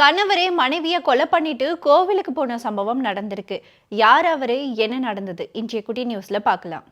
கணவரே மனைவியை கொலை பண்ணிட்டு கோவிலுக்கு போன சம்பவம் நடந்திருக்கு. யார் அவரு? என்ன நடந்தது? இன்றைய குட்டி நியூஸ்ல பார்க்கலாம்.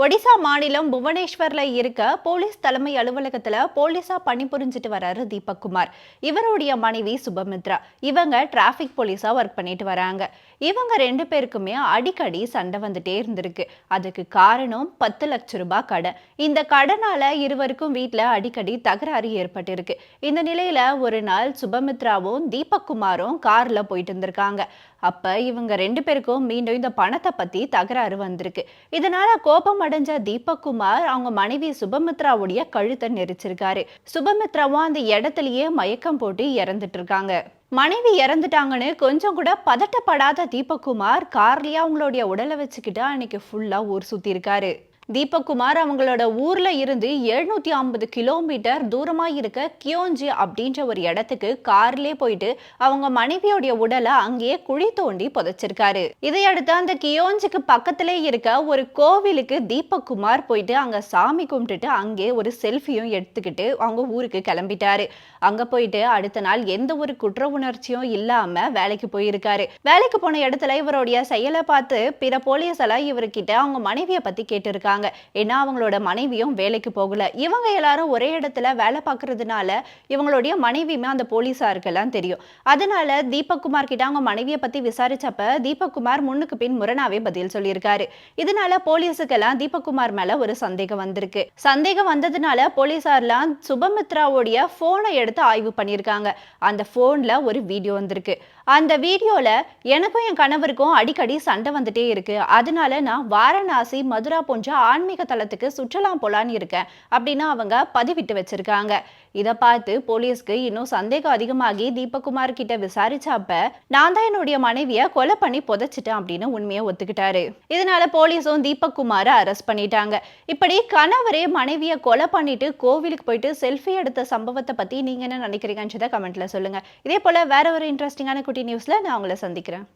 ஒடிசா மாநிலம் புவனேஸ்வரில் இருக்க போலீஸ் தலைமை அலுவலகத்துல போலீஸா பணிபுரிஞ்சிட்டு வராரு தீபக் குமார் இவருடைய மனைவி சுபமித்ரா. இவங்க டிராஃபிக் போலீஸா ஒர்க் பண்ணிட்டு வராங்க. இவங்க ரெண்டு பேருக்குமே அடிக்கடி சண்டை வந்துட்டே இருந்திருக்கு. அதுக்கு காரணம் பத்து லட்சம் ரூபாய் கடன். இந்த கடனால் இருவருக்கும் வீட்டில் அடிக்கடி தகராறு ஏற்பட்டிருக்கு. இந்த நிலையில ஒரு நாள் சுபமித்ராவும் தீபக் குமாரும் கார்ல போயிட்டு இருந்திருக்காங்க. அப்போ இவங்க ரெண்டு பேருக்கும் மீண்டும் இந்த பணத்தை பத்தி தகராறு வந்திருக்கு. இதனால கோபம் அடைஞ்ச தீபக்குமார் அவங்க மனைவி சுபமித்ராவுடைய கழுத்தை நெரிச்சிருக்காரு. சுபமித்ராவும் அந்த இடத்துலயே மயக்கம் போட்டு இறந்துட்டு இருக்காங்க. மனைவி இறந்துட்டாங்கன்னு கொஞ்சம் கூட பதட்டப்படாத தீபக்குமார் கார்லயே அவங்களுடைய உடலை வச்சுக்கிட்டு அன்னைக்கு ஃபுல்லா ஊர் சுத்தி இருக்காரு தீபக்குமார் அவங்களோட ஊர்ல இருந்து எழுநூத்தி ஐம்பது கிலோமீட்டர் தூரமா இருக்க கியோஞ்சி அப்படின்ற ஒரு இடத்துக்கு கார்லயே போயிட்டு அவங்க மனைவியோடைய உடலை அங்கேயே குழி தோண்டி புதைச்சிருக்காரு. இதையடுத்து அந்த கியோஞ்சிக்கு பக்கத்திலே இருக்க ஒரு கோவிலுக்கு தீபக்குமார் போயிட்டு அங்க சாமி கும்பிட்டுட்டு அங்கே ஒரு செல்ஃபியும் எடுத்துக்கிட்டு அவங்க ஊருக்கு கிளம்பிட்டாரு. அங்க போயிட்டு அடுத்த நாள் எந்த ஒரு குற்ற உணர்ச்சியும் இல்லாம வேலைக்கு போயிருக்காரு. வேலைக்கு போன இடத்துல இவருடைய செயலை பார்த்து பிற போலீஸ் எல்லாம் இவர்கிட்ட அவங்க மனைவியை பத்தி கேட்டிருக்காங்க. ஏன்னா அவங்களோட மனைவியும் வேலைக்கு போகல. இவங்க எல்லாரும் ஒரே இடத்துல வேலை பார்க்கறதுனால இவங்களுடைய மனைவியுமே அந்த போலீஸாருக்கெல்லாம் தெரியும். அதனால தீபக் குமார் கிட்ட அவங்க மனைவியை பத்தி விசாரிச்சப்ப தீபக் குமார் முன்னுக்கு பின் முரணாவே பதில் சொல்லியிருக்காரு. இதனால போலீஸுக்கெல்லாம் தீபக் குமார் மேல ஒரு சந்தேகம் வந்திருக்கு. சந்தேகம் வந்ததுனால போலீஸார்லாம் சுபமித்ராவுடைய போனை எடுத்து ஆய்வு பண்ணியிருக்காங்க. அந்த போன்ல ஒரு வீடியோ வந்திருக்கு. அந்த வீடியோல எனக்கும் என் கணவருக்கும் அடிக்கடி சண்டை வந்துட்டே இருக்கு. அதனால நான் வாரணாசி மதுரா போன்ற ஆன்மீக தலத்துக்கு சுற்றலாம் போலான்னு இருக்கேன் அப்படின்னு அவங்க பதிவிட்டு வச்சிருக்காங்க. இதை பார்த்து போலீஸ்க்கு இன்னும் சந்தேகம் அதிகமாகி தீபகுமார் கிட்ட விசாரிச்சப்ப நான் தான் என்னுடைய மனைவியை கொலை பண்ணி புதைச்சிட்டேன் அப்படின்னு உண்மையை ஒத்துக்கிட்டாரு. இதனால போலீஸும் தீபக் குமாரை அரெஸ்ட் பண்ணிட்டாங்க. இப்படி கணவரே மனைவியை கொலை பண்ணிட்டு கோவிலுக்கு போயிட்டு செல்ஃபி எடுத்த சம்பவத்தை பத்தி நீங்க என்ன நினைக்கிறீங்கன்றதை கமெண்ட்ல சொல்லுங்க. இதே போல வேற ஒரு இன்ட்ரெஸ்டிங்கான குட்டி நியூஸ்ல நான் உங்களை சந்திக்கிறேன்.